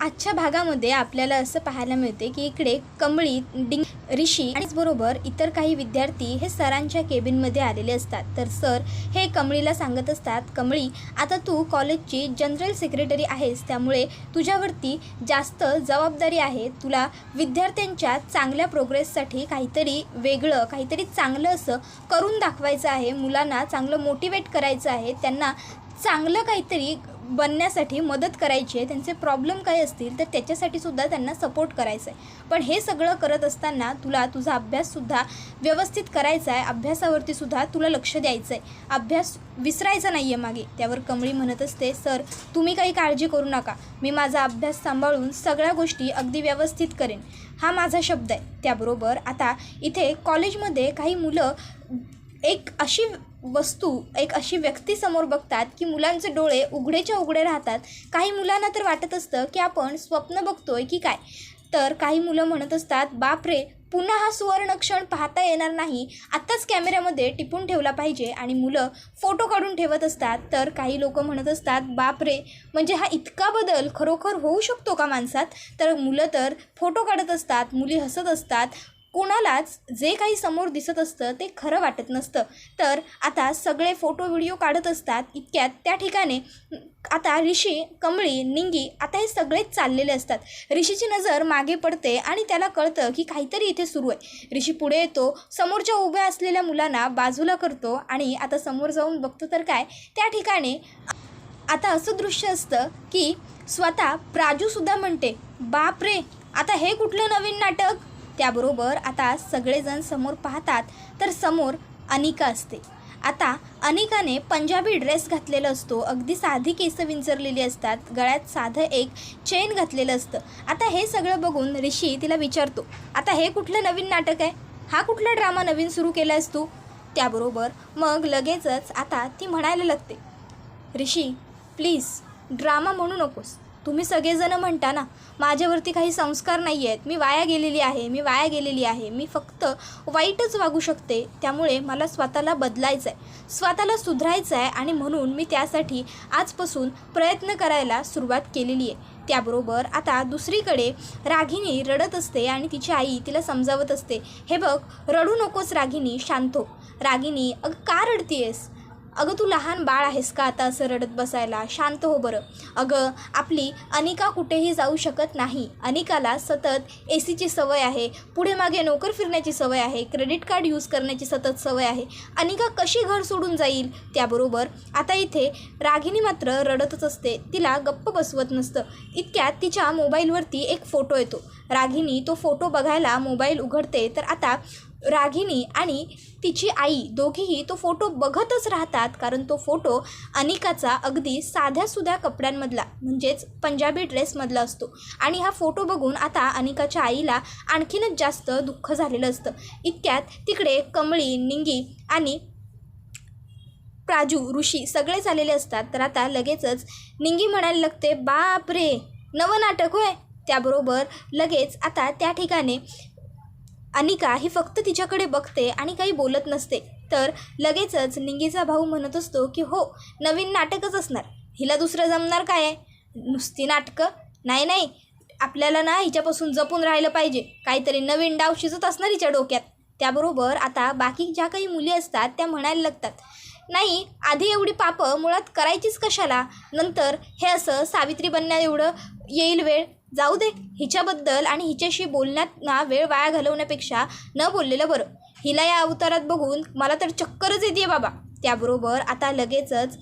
आजच्या भागामध्ये आपल्याला असं पाहायला मिळते की इकडे कमळी डिंग ऋषी आणि बरोबर इतर काही विद्यार्थी हे सरांच्या केबिनमध्ये आलेले असतात. तर सर हे कमळीला सांगत असतात कमळी आता तू कॉलेजची जनरल सेक्रेटरी आहेस त्यामुळे तुझ्यावरती जास्त जबाबदारी आहे. तुला विद्यार्थ्यांच्या चांगल्या प्रोग्रेससाठी काहीतरी वेगळं काहीतरी चांगलं असं करून दाखवायचं आहे. मुलांना चांगलं मोटिवेट करायचं आहे. त्यांना चांगलं काहीतरी बनण्यासाठी मदत करायची आहे त्यांचे प्रॉब्लेम काय असतील तर त्याच्यासाठी सुद्धा त्यांना सपोर्ट करायचं आहे पण हे सगळं करत असताना तुला तुझा अभ्याससुद्धा व्यवस्थित करायचा आहे अभ्यासावरती सुद्धा तुला लक्ष द्यायचं आहे अभ्यास विसरायचा नाही आहे मागे. त्यावर कमळी म्हणत असते सर तुम्ही काही काळजी करू नका. मी माझा अभ्यास सांभाळून सगळ्या गोष्टी अगदी व्यवस्थित करेन. हा माझा शब्द आहे. त्याबरोबर आता इथे कॉलेजमध्ये काही मुलं एक अशी वस्तू एक अशी व्यक्ती समोर बघतात की मुलांचे डोळे उघडेच्या उघडे राहतात. काही मुलांना तर वाटत असतं की आपण स्वप्न बघतोय की काय? तर काही मुलं म्हणत असतात बापरे पुन्हा हा सुवर्ण क्षण पाहता येणार नाही. आत्ताच कॅमेऱ्यामध्ये टिपून ठेवला पाहिजे. आणि मुलं फोटो काढून ठेवत असतात. तर काही लोक म्हणत असतात बापरे म्हणजे हा इतका बदल खरोखर होऊ शकतो का माणसात? तर मुलं तर फोटो काढत असतात मुली हसत असतात. कोणालाच जे काही समोर दिसत असतं ते खरं वाटत नसतं. तर आता सगळे फोटो व्हिडिओ काढत असतात इतक्यात त्या ठिकाणी आता ऋषी कमळी निंगी आता हे सगळेच चाललेले असतात. ऋषीची नजर मागे पडते आणि त्याला कळतं की काहीतरी इथे सुरू आहे. ऋषी पुढे येतो समोरच्या उभ्या असलेल्या मुलांना बाजूला करतो आणि आता समोर जाऊन बघतो तर काय त्या ठिकाणी आता असं दृश्य असतं की स्वतः प्राजूसुद्धा म्हणते बाप रे आता हे कुठलं नवीन नाटक? त्याबरोबर आता सगळेजण समोर पाहतात तर समोर अनिका असते. आता अनिकाने पंजाबी ड्रेस घातलेला असतो. अगदी साधी केसं विंचरलेली असतात. गळ्यात साधं एक चेन घातलेलं असतं. आता हे सगळं बघून ऋषी तिला विचारतो आता हे कुठलं नवीन नाटक आहे? हा कुठला ड्रामा नवीन सुरू केला असतो तू? त्याबरोबर मग लगेचच आता ती म्हणायला लागते ऋषी प्लीज ड्रामा म्हणू नकोस. तुम्ही सगळेजणं म्हणता ना माझ्यावरती काही संस्कार नाही आहेत. मी वाया गेलेली आहे मी वाया गेलेली आहे. मी फक्त वाईटच वागू शकते. त्यामुळे मला स्वतःला बदलायचं आहे स्वतःला सुधारायचं आहे आणि म्हणून मी त्यासाठी आजपासून प्रयत्न करायला सुरुवात केलेली आहे. त्याबरोबर आता दुसरीकडे रागिनी रडत असते आणि तिची आई तिला समजावत असते. हे बघ रडू नकोस रागिनी शांत हो. रागिनी अगं का रडतीयेस? अगं तू लहान बाळ आहेस का आता असं रडत बसायला? शांत हो बरं. अगं आपली अनिका कुठेही जाऊ शकत नाही. अनिकाला सतत ए सीची सवय आहे. पुढे मागे नोकर फिरण्याची सवय आहे. क्रेडिट कार्ड यूज करण्याची सतत सवय आहे. अनिका कशी घर सोडून जाईल? त्याबरोबर आता इथे रागिनी मात्र रडतच असते. तिला गप्प बसवत नसतं. इतक्यात तिच्या मोबाईलवरती एक फोटो येतो. रागिनी तो फोटो बघायला मोबाईल उघडते तर आता रागिनी आणि तिची आई दोघीही तो फोटो बघतच राहतात कारण तो फोटो अनिकाचा अगदी साध्यासुध्या कपड्यांमधला म्हणजेच पंजाबी ड्रेसमधला असतो. आणि हा फोटो बघून आता अनिकाच्या आईला आणखीनच जास्त दुःख झालेलं असतं. इतक्यात तिकडे कमळी निंगी आणि प्राजू ऋषी सगळेच आलेले असतात. तर आता लगेचच निंगी म्हणायला लागते बाप रे नवं नाटक होय. त्याबरोबर लगेच आता त्या ठिकाणी अनिका ही फक्त तिच्याकडे बघते आणि काही बोलत नसते. तर लगेचच निंगीचा भाऊ म्हणत असतो की हो नवीन नाटकच असणार. हिला दुसरं जमणार काय आहे? नुसती नाटकं? नाही नाही. आपल्याला ना हिच्यापासून जपून राहिलं पाहिजे. काहीतरी नवीन डाव शिजत असणार हिच्या डोक्यात. त्याबरोबर आता बाकी ज्या काही मुली असतात त्या म्हणायला लागतात नाही आधी एवढी पापं मुळात करायचीच कशाला? नंतर हे असं सावित्री बनण्या एवढं येईल वेळ. जाऊ दे हिच्याबद्दल आणि हिच्याशी बोलण्यात ना वेळ वाया घालवण्यापेक्षा न बोललेलं बरं. हिला या अवतारात बघून मला तर चक्करच येते बाबा. त्याबरोबर आता लगेचच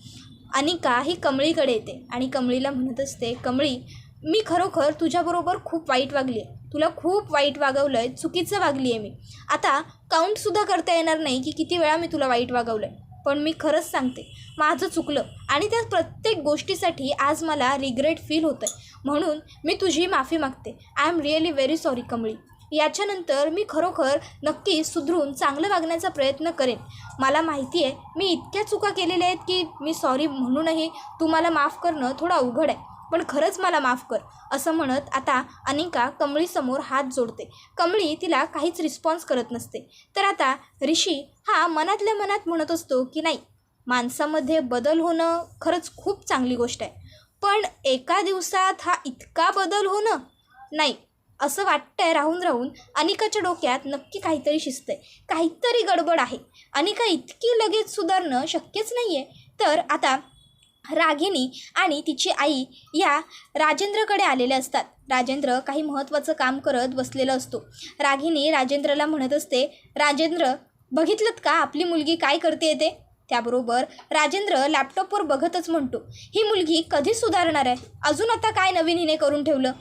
अनिका ही कमळीकडे येते आणि कमळीला म्हणत असते कमळी मी खरोखर तुझ्याबरोबर खूप वाईट वागली आहे तुला खूप वाईट वागवलं आहे चुकीचं वागली आहे मी. आता काउंटसुद्धा करता येणार नाही की किती वेळा मी तुला वाईट वागवलं आहे पण मी खरंच सांगते माझं चुकलं आणि त्या प्रत्येक गोष्टीसाठी आज मला रिग्रेट फील होतं आहे म्हणून मी तुझी माफी मागते. I am really very sorry Kamali. याच्यानंतर मी खरोखर नक्की सुधरून चांगलं वागण्याचा प्रयत्न करेन. मला माहिती आहे मी इतक्या चुका केलेल्या आहेत की मी सॉरी म्हणूनही तू मला माफ करणं थोडं अवघड आहे. पण खरंच मला माफ कर असं म्हणत आता अनिका कमळीसमोर हात जोडते. कमळी तिला काहीच रिस्पॉन्स करत नसते. तर आता ऋषी हा मनातल्या मनात म्हणत असतो की नाही माणसामध्ये बदल होणं खरंच खूप चांगली गोष्ट आहे. पण एका दिवसात हा इतका बदल होणं? नाही असं वाटतंय राहून राहून अनिकाच्या डोक्यात नक्की काहीतरी शिजतंय. काहीतरी गडबड आहे. अनिका इतकी लगेच सुधारणं शक्यच नाही आहे तर आता रागिनी आणि तिची आई या राजेंद्रकडे आलेले असतात. राजेंद्र काही महत्त्वाचं काम करत बसलेला असतो. रागिनी राजेंद्रला म्हणत असते राजेंद्र बघितलं का आपली मुलगी काय करते येते त्याबरोबर राजेंद्र लॅपटॉपवर बघतच म्हणतो ही मुलगी कधी सुधारणार आहे? अजून आता काय नवीन हिने करून ठेवलं?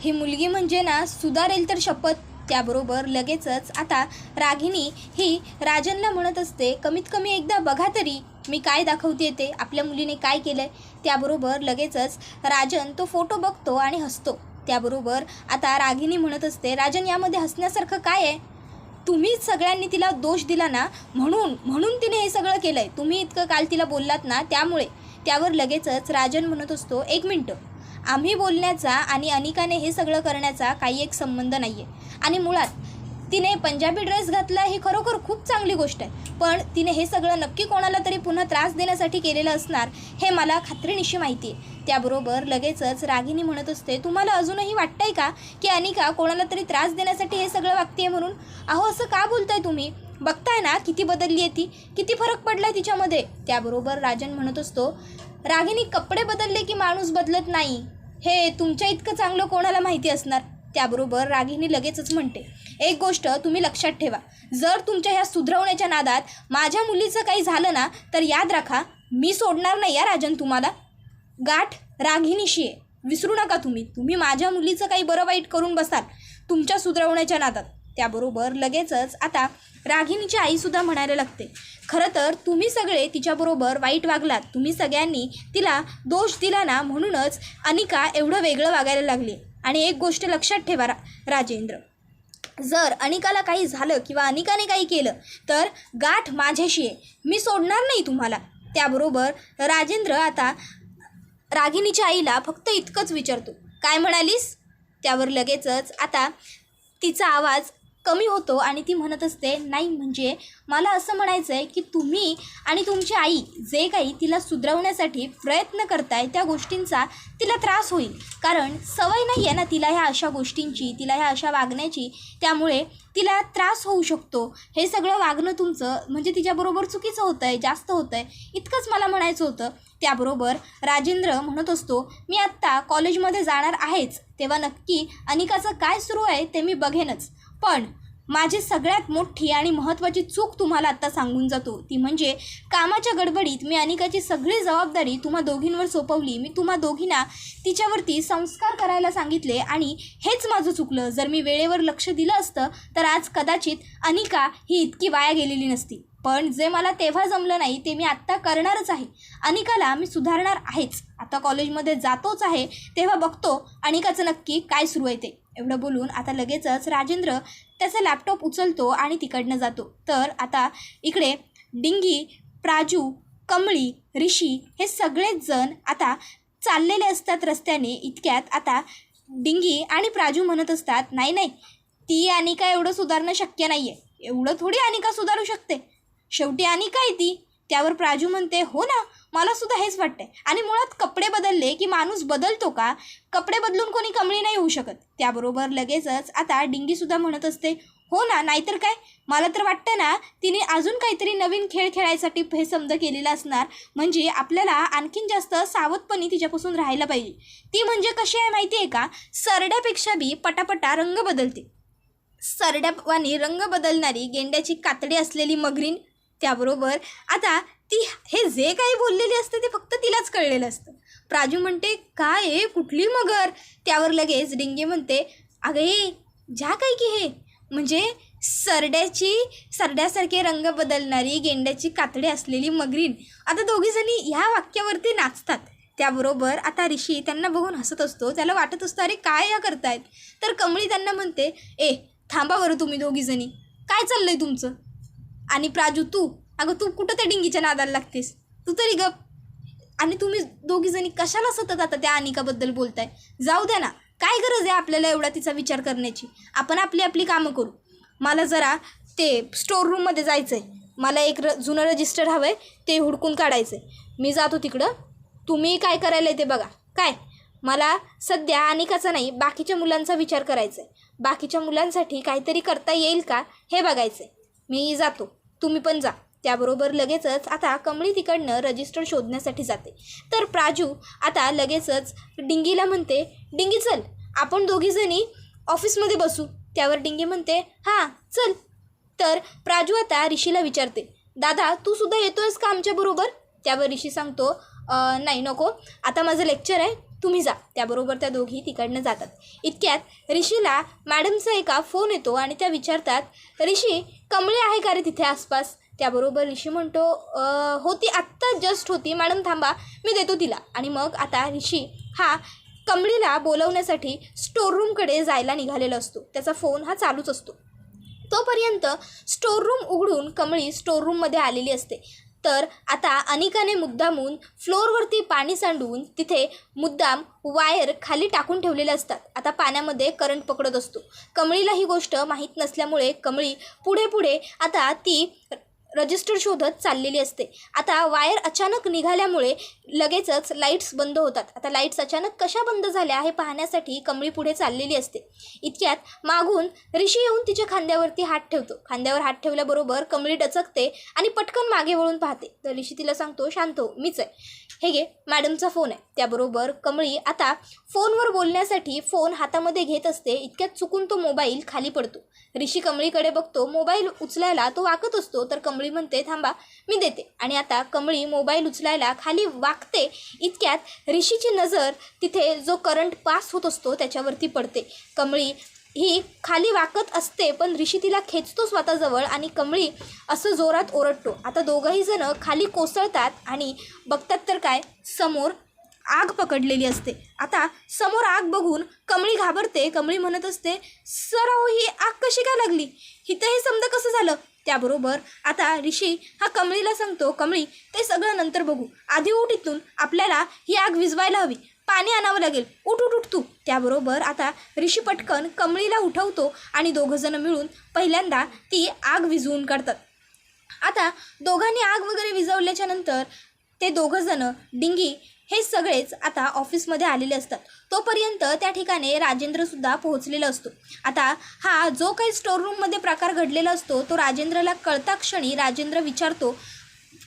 ही मुलगी म्हणजे ना सुधारेल तर शपथ. त्याबरोबर लगेचच आता रागिनी ही राजनला म्हणत असते कमीत कमी एकदा बघा तरी मी काय दाखवते ते? आपल्या मुलीने काय केलं आहे त्याबरोबर लगेचच राजन तो फोटो बघतो आणि हसतो. त्याबरोबर आता रागिनी म्हणत असते राजन यामध्ये हसण्यासारखं काय आहे? तुम्हीच सगळ्यांनी तिला दोष दिला ना? म्हणून म्हणून तिने हे सगळं केलं आहे तुम्ही इतकं काल तिला बोललात ना त्यामुळे. त्यावर लगेचच राजन म्हणत असतो एक मिनटं. आम्ही बोलण्याचा आणि अनिकाने हे सगळं करण्याचा काही एक संबंध नाही आहे आणि मुळात तिने पंजाबी ड्रेस घातला ही खरोखर खूप चांगली गोष्ट आहे. पण तिने हे सगळं नक्की कोणाला तरी पुन्हा त्रास देण्यासाठी केलेलं असणार हे मला खात्रीनिशी माहिती आहे. त्याबरोबर लगेचच रागिनी म्हणत असते तुम्हाला अजूनही वाटतंय का की अनिका कोणाला तरी त्रास देण्यासाठी हे सगळं वागते म्हणून? अहो असं का बोलताय तुम्ही? बघताय ना किती बदलली आहे ती किती फरक पडलाय तिच्यामध्ये. त्याबरोबर राजन म्हणत असतो रागिनी कपडे बदलले की माणूस बदलत नाही. हे तुमच्या इतकं चांगलं कोणाला माहिती असणार? त्याबरोबर रागिनी लगेचच म्हणते एक गोष्ट तुम्ही लक्षात ठेवा. जर तुमच्या ह्या सुधरवण्याच्या नादात माझ्या मुलीचं काही झालं ना तर याद राखा मी सोडणार नाही या राजन तुम्हाला. गाठ रागिनीशी आहे. विसरू नका तुम्ही. तुम्ही माझ्या मुलीचं काही बरं वाईट करून बसाल तुमच्या सुधरवण्याच्या नादात. त्याबरोबर लगेचच आता रागिनीची आईसुद्धा म्हणायला लागते खरं तर तुम्ही सगळे तिच्याबरोबर वाईट वागलात. तुम्ही सगळ्यांनी तिला दोष दिला ना म्हणूनच अनिका एवढं वेगळं वागायला लागली. आणि एक गोष्ट लक्षात ठेवा रा राजेंद्र. जर अनिकाला काही झालं किंवा अनिकाने काही केलं तर गाठ माझ्याशी आहे. मी सोडणार नाही तुम्हाला. त्याबरोबर राजेंद्र आता रागिणीच्या आईला फक्त इतकंच विचारतो. काय म्हणालीस? त्यावर लगेचच आता तिचा आवाज कमी होतो आणि ती म्हणत असते नाही म्हणजे मला असं म्हणायचं आहे की तुम्ही आणि तुमची आई जे काही तिला सुधरवण्यासाठी प्रयत्न करताय त्या गोष्टींचा तिला त्रास होईल. कारण सवय नाही आहे ना तिला ह्या अशा गोष्टींची तिला ह्या अशा वागण्याची. त्यामुळे तिला त्रास होऊ शकतो. हे सगळं वागणं तुमचं म्हणजे तिच्याबरोबर चुकीचं होतं आहे जास्त होतं आहे इतकंच मला म्हणायचं होतं. त्याबरोबर राजेंद्र म्हणत असतो मी आत्ता कॉलेजमध्ये जाणार आहेच. तेव्हा नक्की अनिकाचं काय सुरू आहे ते मी बघेनच. पण माझी सगळ्यात मोठी आणि महत्त्वाची चूक तुम्हाला आत्ता सांगून जातो. ती म्हणजे कामाच्या गडबडीत मी अनिकाची सगळी जबाबदारी तुम्हा दोघींवर सोपवली. मी तुम्हा दोघींना तिच्यावरती संस्कार करायला सांगितले आणि हेच माझं चुकलं. जर मी वेळेवर लक्ष दिलं असतं तर आज कदाचित अनिका ही इतकी वाया गेलेली नसती. पण जे मला तेव्हा जमलं नाही ते मी आत्ता करणारच आहे. अनिकाला मी सुधारणार आहेच. आता कॉलेजमध्ये जातोच आहे तेव्हा बघतो अनिकाचं नक्की काय सुरू आहे ते. एवढं बोलून आता लगेचच राजेंद्र त्याचा लॅपटॉप उचलतो आणि तिकडनं जातो. तर आता इकडे डिंगी प्राजू कमळी ऋषी हे सगळेच जण आता चाललेले असतात रस्त्याने. इतक्यात आता डिंगी आणि प्राजू म्हणत असतात नाही नाही ती अनिका एवढं सुधारणं शक्य नाही आहे एवढं थोडी अनिका सुधारू शकते. शेवटी अनिका आहे ती. त्यावर प्राजू म्हणते हो ना मलासुद्धा हेच वाटतंय. आणि मुळात कपडे बदलले की माणूस बदलतो का? कपडे बदलून कोणी कमळी नाही होऊ शकत. त्याबरोबर लगेचच आता डिंगीसुद्धा म्हणत असते हो ना नाहीतर काय? मला तर वाटतं ना तिने अजून काहीतरी नवीन खेळ खेळायसाठी हे समजा केलेला असणार. म्हणजे आपल्याला आणखीन जास्त सावधपणे तिच्यापासून राहायला पाहिजे. ती म्हणजे कशी आहे माहिती आहे का? सरड्यापेक्षा बी पटापटा रंग बदलते. सरड्यावानी रंग बदलणारी गेंड्याची कातडी असलेली मगरीन त्याबरोबर आता ती हे जे काही बोललेली असते ते फक्त तिलाच कळलेलं असतं. प्राजू म्हणते काय आहे? कुठली मगर? त्यावर लगेच डिंगे म्हणते अगं ये ज्या काय की हे? म्हणजे सरड्याची सरड्यासारखे रंग बदलणारी गेंड्याची कातडी असलेली मगरीन आता दोघीजणी ह्या वाक्यावरती नाचतात. त्याबरोबर आता ऋषी त्यांना बघून हसत असतो त्याला वाटत असतं अरे काय या करतायत? तर कमळी त्यांना म्हणते ए थांबा बरं तुम्ही दोघीजणी काय चाललंय तुमचं? आणि प्राजू तू अगं तू कुठं त्या डिंगीच्या नादाला लागतेस? तू तरी गप. आणि तुम्ही दोघीजणी कशाला सतत आता त्या अनिकाबद्दल बोलताय? जाऊ द्या ना. काय गरज आहे आपल्याला एवढा तिचा विचार करण्याची? आपण आपली आपली कामं करू. मला जरा ते स्टोर रूममध्ये जायचं आहे मला एक र जुनं रजिस्टर हवं आहे ते हुडकून काढायचं आहे मी जातो तिकडं. तुम्ही काय करायला ते बघा. काय? मला सध्या अनिकाचा नाही बाकीच्या मुलांचा विचार करायचा आहे बाकीच्या मुलांसाठी काहीतरी करता येईल का हे बघायचं आहे मी जातो. तुम्ही पण जा. त्याबरोबर लगेचच आता कमळी तिकडनं रजिस्टर शोधण्यासाठी जाते. तर प्राजू आता लगेचच डिंगीला म्हणते डिंगी चल आपण दोघीजणी ऑफिसमध्ये बसू. त्यावर डिंगी म्हणते हां चल. तर प्राजू आता ऋषीला विचारते दादा तू सुद्धा येतोयस का आमच्याबरोबर त्यावर ऋषी सांगतो नाही नको. आता माझं लेक्चर आहे तुम्ही जा. त्याबरोबर त्या दोघी तिकडनं जातात. इतक्यात ऋषीला मॅडमचा एका फोन येतो आणि त्या विचारतात ऋषी कमळे आहे का रे तिथे आसपास? त्याबरोबर ऋषी म्हणतो होती आत्ता जस्ट होती मॅडम थांबा मी देतो तिला. आणि मग आता ऋषी हा कमळीला बोलवण्यासाठी स्टोर रूमकडे जायला निघालेला असतो. त्याचा फोन हा चालूच असतो. तोपर्यंत स्टोर रूम उघडून कमळी स्टोर रूममध्ये आलेली असते. तर आता अनिकाने मुद्दामून फ्लोअरवरती पाणी सांडून तिथे मुद्दाम वायर खाली टाकून ठेवलेले असतात. आता पाण्यामध्ये करंट पकडत असतो. कमळीला ही गोष्ट माहीत नसल्यामुळे कमळी पुढे पुढे आता ती रजिस्टर शोधत चाललेली असते. आता वायर अचानक निघाल्यामुळे लगेचच लाईट्स बंद होतात. आता लाईट्स अचानक कशा बंद झाल्या हे पाहण्यासाठी कमळी पुढे चाललेली असते. इतक्यात मागून ऋषी येऊन तिच्या खांद्यावरती हात ठेवतो. खांद्यावर हात ठेवल्याबरोबर कमळी डचकते आणि पटकन मागे वळून पाहते. तर ऋषी तिला सांगतो शांत हो मीच आहे. हे घे मॅडमचा फोन आहे. त्याबरोबर कमळी आता फोनवर बोलण्यासाठी फोन हातामध्ये घेत असते. इतक्यात चुकून तो मोबाईल खाली पडतो. ऋषी कमळीकडे बघतो. मोबाईल उचलायला तो वाकत असतो. तर कमळी म्हणते थांबा मी देते. आणि आता कमळी मोबाईल उचलायला खाली वाकते. इतक्यात ऋषीची नजर तिथे जो करंट पास होत असतो त्याच्यावरती पडते. कमळी ही खाली वाकत असते पण ऋषी तिला खेचतो स्वतःजवळ आणि कमळी असं जोरात ओरडतो. आता दोघंही जणं खाली कोसळतात आणि बघतात तर काय समोर आग पकडलेली असते. आता समोर आग बघून कमळी घाबरते. कमळी म्हणत असते सर ही आग कशी काय लागली? हिथं हे समजा कसं झालं? त्याबरोबर आता ऋषी हा कमळीला सांगतो कमळी ते सगळं नंतर बघू. आधी उठ इथून. आपल्याला ही आग विझवायला हवी. पाणी आणावं लागेल. उठ उठ उठ तू. त्याबरोबर आता ऋषी पटकन कमळीला उठवतो आणि दोघंजणं मिळून पहिल्यांदा ती आग विझवून काढतात. आता दोघांनी आग वगैरे विझवल्याच्या नंतर ते दोघंजणं डिंगी हे सगळेच आता ऑफिसमध्ये आलेले असतात. तोपर्यंत त्या ठिकाणी राजेंद्रसुद्धा पोहोचलेला असतो. आता हा जो काही स्टोर रूममध्ये प्रकार घडलेला असतो तो राजेंद्रला कळता क्षणी राजेंद्र विचारतो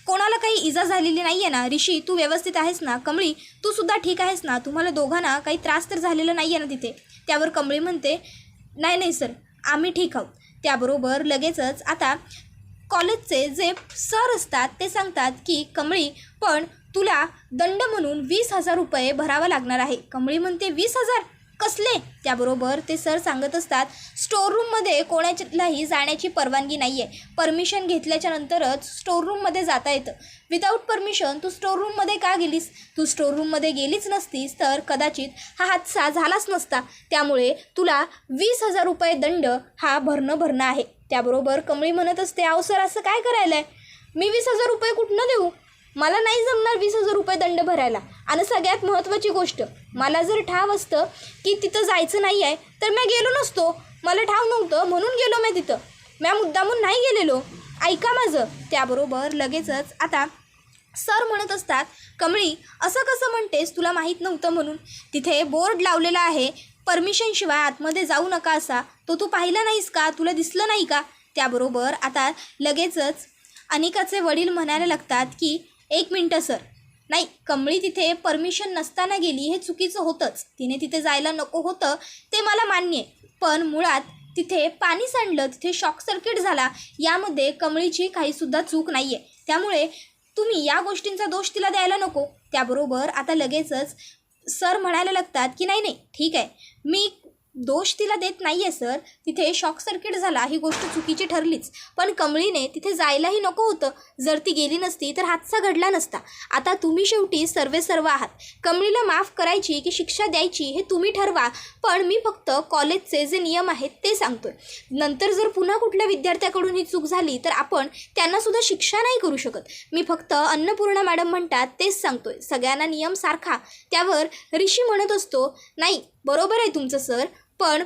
कोणाला काही इजा झालेली नाही आहे ना? ऋषी तू व्यवस्थित आहेस ना? कमळी तू सुद्धा ठीक आहेस ना? तुम्हाला दोघांना काही त्रास तर झालेला नाही आहे ना तिथे? त्यावर कमळी म्हणते नाही नाही सर आम्ही ठीक आहोत. त्याबरोबर लगेचच आता कॉलेजचे जे सर असतात ते सांगतात की कमळी पण तुला दंड म्हणून वीस हजार रुपये भरावा लागणार आहे. कमळी म्हणते वीस हजार? कसले? त्याबरोबर ते सर सांगत असतात स्टोर रूममध्ये कोणाच्यालाही जाण्याची परवानगी नाही आहे परमिशन घेतल्याच्या नंतरच स्टोर रूममध्ये जाता येतं. विदाऊट परमिशन तू स्टोर रूममध्ये का गेलीस? तू स्टोर रूममध्ये गेलीच नसतीस तर कदाचित हा हादसा झालाच नसता. त्यामुळे तुला वीस हजार रुपये दंड हा भरणं भरणं आहे. त्याबरोबर कमळी म्हणत असते अहो सर असं काय करायला आहे मी वीस हजार रुपये कुठनं देऊ? मला नाही जमणार वीस हजार रुपये दंड भरायला. आणि सगळ्यात महत्त्वाची गोष्ट मला जर ठाव असतं की तिथं जायचं नाही आहे तर मी गेलो नसतो. मला ठाव नव्हतं म्हणून गेलो मी तिथं. म्या मुद्दामून नाही गेलेलो. ऐका माझं. त्याबरोबर लगेचच आता सर म्हणत असतात कमळी असं कसं म्हणतेस? तुला माहीत नव्हतं म्हणून. तिथे बोर्ड लावलेला आहे परमिशनशिवाय आतमध्ये जाऊ नका असा. तो तू पाहिला नाहीस का? तुला दिसलं नाही का? त्याबरोबर आता लगेचच अनिकाचे वडील म्हणायला लागतात की एक मिनटं सर. नाही कमळी तिथे परमिशन नसताना गेली हे चुकीचं होतंच. तिने तिथे जायला नको होतं ते मला मान्य आहे. पण मुळात तिथे पाणी सांडलं तिथे शॉक सर्किट झाला यामध्ये कमळीची काहीसुद्धा चूक नाही आहे त्यामुळे तुम्ही या गोष्टींचा दोष तिला द्यायला नको. त्याबरोबर आता लगेचच सर म्हणायला लागतात की नाही नाही ठीक आहे. मी दोष तिला देत नाही आहे सर. तिथे शॉक सर्किट झाला ही गोष्ट चुकीची ठरलीच. पण कमळीने तिथे जायलाही नको होतं. जर ती गेली नसती तर हादसा घडला नसता. आता तुम्ही शेवटी सर्वे सर्व आहात. कमळीला माफ करायची की शिक्षा द्यायची हे तुम्ही ठरवा पण मी फक्त कॉलेजचे जे नियम आहेत ते सांगतोय. नंतर जर पुन्हा कुठल्या विद्यार्थ्याकडून ही चूक झाली तर आपण त्यांनासुद्धा शिक्षा नाही करू शकत. मी फक्त अन्नपूर्णा मॅडम म्हणतात तेच सांगतोय. सगळ्यांना नियम सारखा. त्यावर ऋषी म्हणत असतो नाही बरोबर आहे तुमचं सर. पण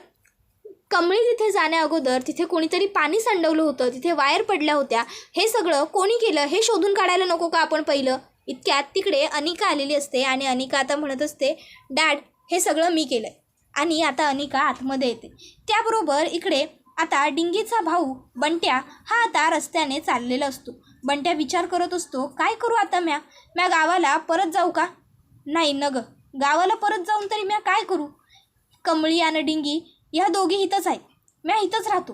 कमळी तिथे जाण्या अगोदर तिथे कोणीतरी पाणी सांडवलं होतं तिथे वायर पडल्या होत्या. हे सगळं कोणी केलं? हे शोधून काढायला नको का आपण पहिलं? इतक्यात तिकडे अनिका आलेली असते आणि अनिका आता म्हणत असते डॅड हे सगळं मी केलं आहे आणि आता अनिका आतमध्ये येते. त्याबरोबर इकडे आता डिंगीचा भाऊ बंट्या हा आता रस्त्याने चाललेला असतो. बंट्या विचार करत असतो काय करू आता म्या? म्या गावाला परत जाऊ का? नाही न ग गावाला परत जाऊन तरी म्या काय करू? कमळी आणि डिंगी ह्या दोघी इथंच आहे म्या इथंच राहतो.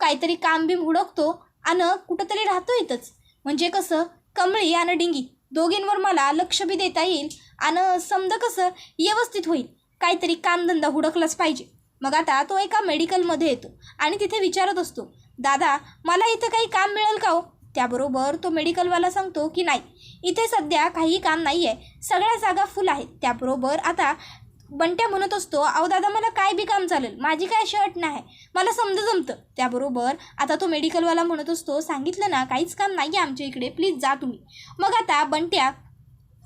काहीतरी काम बीम हुडकतो आणि कुठंतरी राहतो इथंच. म्हणजे कसं कमळी आणि डिंगी दोघींवर मला लक्ष बी देता येईल आणि समजा कसं व्यवस्थित होईल. काहीतरी कामधंदा हुडकलाच पाहिजे. मग आता तो एका मेडिकलमध्ये येतो आणि तिथे विचारत असतो दादा मला इथं काही काम मिळेल का हो? त्याबरोबर तो मेडिकलवाला सांगतो की नाही इथे सध्या काही काम नाही आहे सगळ्या जागा फुल आहेत. त्याबरोबर आता बंट्या म्हणत असतो अहो दादा मला काय बी काम चालेल माझी काय शर्ट नाही मला समजा जमतं. त्याबरोबर आता तो मेडिकलवाला म्हणत असतो सांगितलं ना काहीच काम नाही आहे आमच्या इकडे प्लीज जा तुम्ही. मग आता बंट्या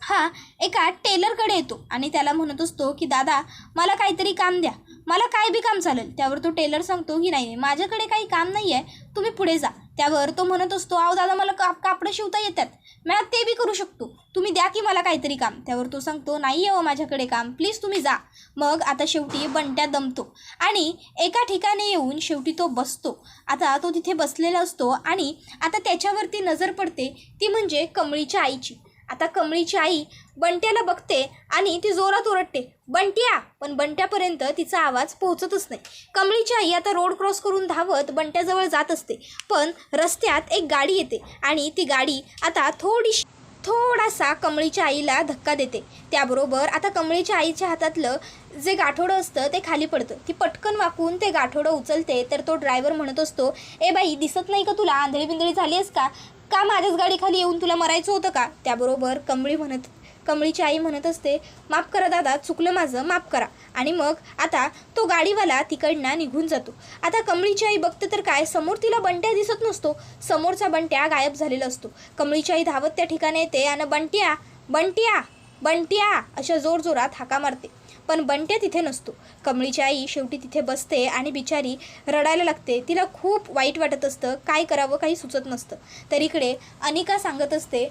हा एका टेलरकडे येतो आणि त्याला म्हणत असतो की दादा मला काहीतरी काम द्या मला काय बी काम चालेल. त्यावर तो टेलर सांगतो की नाही नाही माझ्याकडे काही काम नाही आहे तुम्ही पुढे जा. त्यावर तो म्हणत असतो अहो दादा मला का कापडं शिवता येतात. मॅ ते बी करू शकतो. तुम्ही द्या की मला काहीतरी काम. त्यावर तो सांगतो नाही आहे हो माझ्याकडे काम. प्लीज तुम्ही जा. मग आता शेवटी बंट्या दमतो आणि एका ठिकाणी येऊन शेवटी तो बसतो. आता तो तिथे बसलेला असतो आणि आता त्याच्यावरती नजर पडते ती म्हणजे कमळीच्या आईची. आता कमळीची आई बंट्याला बघते आणि ती जोरात ओरडते बंट्या! पण बंट्यापर्यंत तिचा आवाज पोहोचतच नाही. कमळीची आई आता रोड क्रॉस करून धावत बंट्याजवळ जात असते पण रस्त्यात एक गाडी येते आणि ती गाडी आता थोडीशी थोडासा कमळीच्या आईला धक्का देते. त्याबरोबर आता कमळीच्या आईच्या हातातलं जे गाठोडं असतं ते खाली पडतं. ती पटकन वाकून ते गाठोडं उचलते तर तो ड्रायव्हर म्हणत असतो ए बाई दिसत नाही का तुला? आंधळी बिंधळी झाली आहेस का? का माझ्याच गाडीखाली येऊन तुला मरायचं होतं का? त्याबरोबर कमळी म्हणत कमळीची आई म्हणत असते माफ करा दादा चुकलं माझं माफ करा. आणि मग आता तो गाडीवाला तिकडनं निघून जातो. आता कमळीची आई बघते तर काय समोर तिला बंट्या दिसत नसतो. समोरचा बंट्या गायब झालेला असतो. कमळीची आई धावत त्या ठिकाणी येते आणि बंट्या बंट्या बंट्या अशा जोरजोरात हाका मारते. पण बंट्या तिथे नसतो. कमळीची आई शेवटी तिथे बसते आणि बिचारी रडायला लागते. तिला खूप वाईट वाटत असतं. काय करावं काही सुचत नसतं. तर इकडे अनिका सांगत असते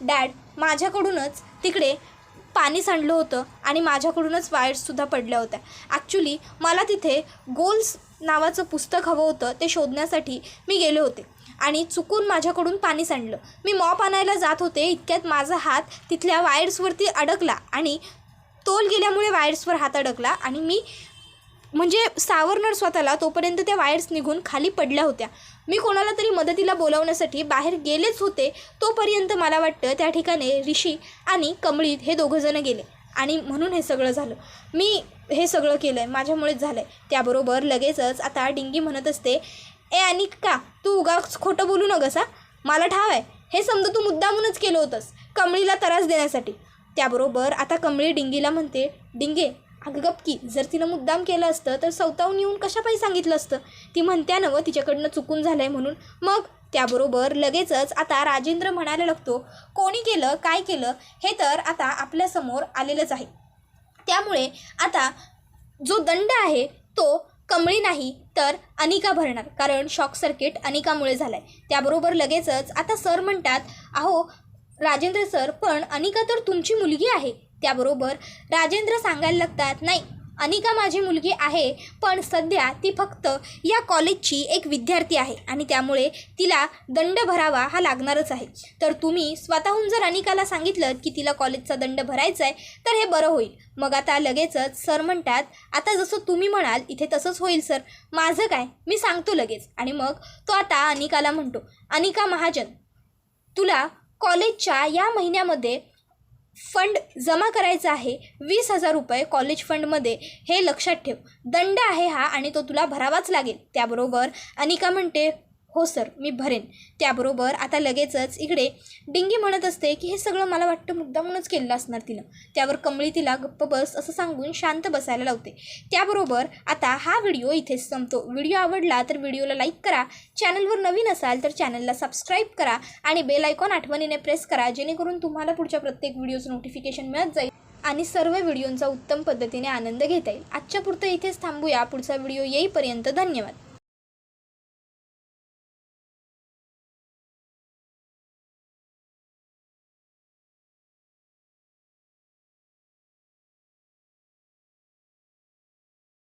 डॅड माझ्याकडूनच तिकडे पाणी सांडलं होतं आणि माझ्याकडूनच वायर्ससुद्धा पडल्या होत्या. ॲक्च्युली मला तिथे गोल्स नावाचं पुस्तक हवं होतं ते शोधण्यासाठी मी गेले होते. आणि चुकून माझ्याकडून पाणी सांडलं. मी मॉप आणायला जात होते इतक्यात माझा हात तिथल्या वायर्सवरती अडकला आणि तोल गेल्यामुळे वायर्सवर हात अडकला आणि मी म्हणजे सावरणार स्वतःला तोपर्यंत त्या वायर्स निघून खाली पडल्या होत्या. मी कोणाला तरी मदतीला बोलावण्यासाठी बाहेर गेलेच होते तोपर्यंत मला वाटतं त्या ठिकाणी ऋषी आणि कमळीत हे दोघंजणं गेले. आणि म्हणून हे सगळं झालं. मी हे सगळं केलं आहे माझ्यामुळेच झालं आहे त्याबरोबर लगेचच आता डिंगी म्हणत असते ए आणि का तू उगाच खोटं बोलू नगस हा? मला ठाव आहे. हे समजा तू मुद्दामूनच केलं होतंस कमळीला त्रास देण्यासाठी. त्याबरोबर आता कमळी डिंगीला म्हणते डिंगे अगं गपकी. जर तिनं मुद्दाम केलं असतं तर सवतावून येऊन कशापायी सांगितलं असतं? ती म्हणत्या नवं तिच्याकडनं चुकून झालं आहे म्हणून. मग? त्याबरोबर लगेचच आता राजेंद्र म्हणायला लागतो कोणी केलं? काय केलं? हे तर आता आपल्यासमोर आलेलंच आहे. त्यामुळे आता जो दंड आहे तो कमळी नाही तर अनिका भरणार. कारण शॉक सर्किट अनिकामुळे झालं आहे त्याबरोबर लगेचच आता सर म्हणतात अहो राजेंद्र सर पण अनिका तर तुमची मुलगी आहे. त्याबरोबर राजेंद्र सांगायला लागतात नाही अनिका माझी मुलगी आहे पण सध्या ती फक्त या कॉलेजची एक विद्यार्थी आहे आणि त्यामुळे तिला दंड भरावा हा लागणारच आहे. तर तुम्ही स्वतःहून जर अनिकाला सांगितलं की तिला कॉलेजचा दंड भरायचा आहे तर हे बरं होईल. मग आता लगेचच सर म्हणतात आता जसं तुम्ही म्हणाल इथे तसंच होईल सर. माझं काय? मी सांगतो लगेच. आणि मग तो आता अनिकाला म्हणतो अनिका महाजन तुला कॉलेजच्या या महिन्यामध्ये फंड जमा करायचा आहे वीस हजार रुपये कॉलेज फंडमध्ये हे लक्षात ठेव. दंड आहे हा आणि तो तुला भरावाच लागेल. त्याबरोबर अनिका म्हणते हो सर मी भरेन. त्याबरोबर आता लगेचच इकडे डिंगी म्हणत असते की हे सगळं मला वाटतं मुद्दामूनच केलेलं असणार तिनं. त्यावर कमळी तिला गप्प बस असं सांगून शांत बसायला लावते. त्याबरोबर आता हा व्हिडिओ इथेच संपतो. व्हिडिओ आवडला तर व्हिडिओला लाईक करा चॅनलवर नवीन असाल तर चॅनलला सबस्क्राईब करा आणि बेल आयकॉन आठवणीने प्रेस करा जेणेकरून तुम्हाला पुढच्या प्रत्येक व्हिडिओचं नोटिफिकेशन मिळत जाईल आणि सर्व व्हिडिओंचा उत्तम पद्धतीने आनंद घेता येईल. आजच्या पुरतं इथेच थांबूया. पुढचा व्हिडिओ येईपर्यंत धन्यवाद.